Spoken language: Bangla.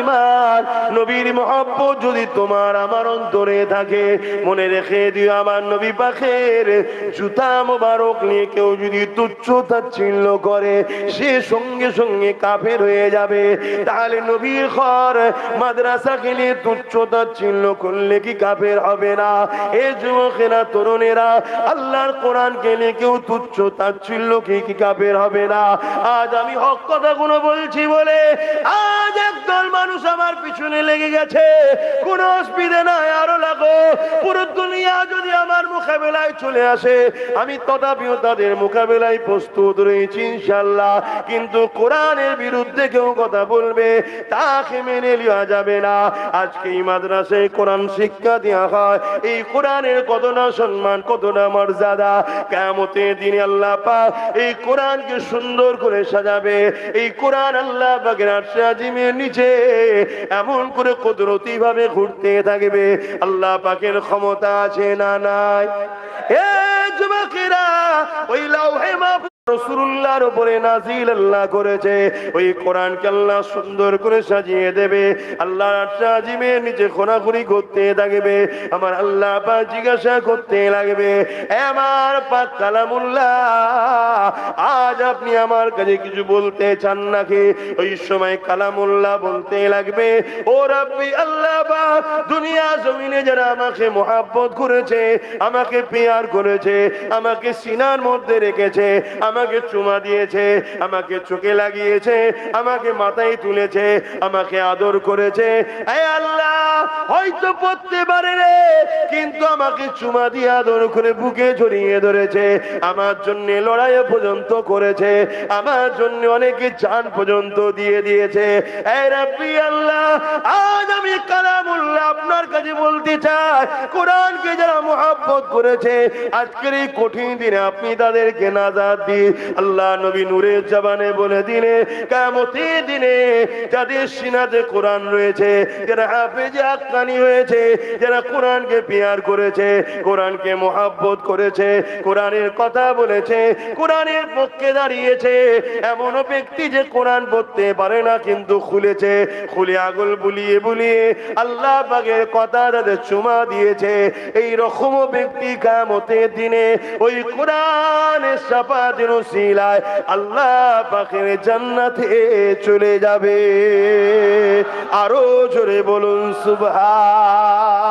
ইমান। নবীর মহব্বত যদি তোমার আমার অন্তরে থাকে, মনে রেখে দিও আমার নবী পাখের জুতা মোবারক নিয়ে কেউ যদি তুচ্ছ তাচ্ছিল্য করে, সে সঙ্গে সঙ্গে কাফের হয়ে যাবে। তাহলে নবীর ঘর মাদ্রাসা খেলে তুচ্ছ তাচ্ছিল্য করলে কি কাফের হবে না? এ যুবকেরা, তরুণেরা, আল্লাহর কোরআন গেলে কেউ তুচ্ছ তাচ্ছিল্য কি কি কাফের হবে না? আজ আমি হক কথা কোনো বলছি বলে মানুষ পিছনে লেগে গেছে। কোন অসুবিধা নাই আরও লাগো পুরো দুনিয়া যদি আমার মোকাবেলায় চলে আসে, আমি তথাপিও তাদের মোকাবেলায় প্রস্তুত রয়েছি ইনশাল্লাহ কিন্তু কোরআনের বিরুদ্ধে কেউ কথা বলবে, তাকে মেনে নেওয়া যাবে না। আজকে এই মাদ্রাসায় কোরআন শিক্ষা দেওয়া হয়। এই কোরআনের কতটা সম্মান কতটা মর্যাদা। কেমতের দিনে আল্লাহ পাক এই কোরআনকে সুন্দর করে সাজাবে। এই কোরআন আল্লাহ আজিমের নিচে এমন করে কুদরতি ভাবে ঘুরতে থাকবে। আল্লাহ পাকের ক্ষমতা আছে না নাই? এ যুবকেরা ওই লাউহে মাহফুজ রসুল্লাহর উপরে নাজিল আল্লাহ করেছে। ওই কোরআনকে আল্লাহ সুন্দর করে সাজিয়ে দেবে। আল্লাহ নিচে খোনাখুনি করতে আমার আল্লাহ জিজ্ঞাসা করতে লাগবে আমার পাক কালামুল্লাহ, আজ আপনি আমার কাছে কিছু বলতে চান নাকি? ওই সময় কালামুল্লাহ বলতে লাগবে, ও রাব্বি আল্লাহ পাক দুনিয়া জমিনে যারা আমাকে মোহাব্বত করেছে, আমাকে পেয়ার করেছে, আমাকে সিনার মধ্যে রেখেছে আমাকে চুমা দিয়েছে, আমাকে চোখে লাগিয়েছে, আমাকে মাথায় তুলেছে, আমাকে আদর করেছে। আল্লাহ, হয়তো পড়তে পারে রে, কিন্তু আমাকে চুমা দিয়ে আদর করে বুকে জড়িয়ে ধরেছে। আমার জন্য লড়াই পর্যন্ত করেছে, আমার জন্য অনেকে চান পর্যন্ত দিয়ে দিয়েছে। আল্লাহ, আজ আমি কালামুল্লাহ কাছে কোরআনকে যারা মোহাব্বত করেছে, আজকের এই কঠিন দিনে আপনি তাদেরকে নাজাদ দিন। আল্লাহ নবী নূরের জবানে বলে দিলে কামতি দিনে যাদের সিনাতে কোরআন রয়েছে, যারা হাফেজে আক্কানি হয়েছে, যারা কোরআনকে পিয়ার করেছে, কোরআনকে মোহাব্বত করেছে, কোরআনের কথা বলেছে, কোরআনের পক্ষে দাঁড়িয়েছে, এমন ব্যক্তি যে কোরআন পড়তে পারে না কিন্তু খুলেছে। খুলে আগুল বুলিয়ে বুলিয়ে আল্লাহ পাকের কথা তাদের চুমা দিয়েছে। এই রকম ব্যক্তি কামতের দিনে ওই কোরআনের দিন শিলায় আল্লাহ পাখের জান্নাতে চলে যাবে। আরও জোরে বলুন, সুবহান।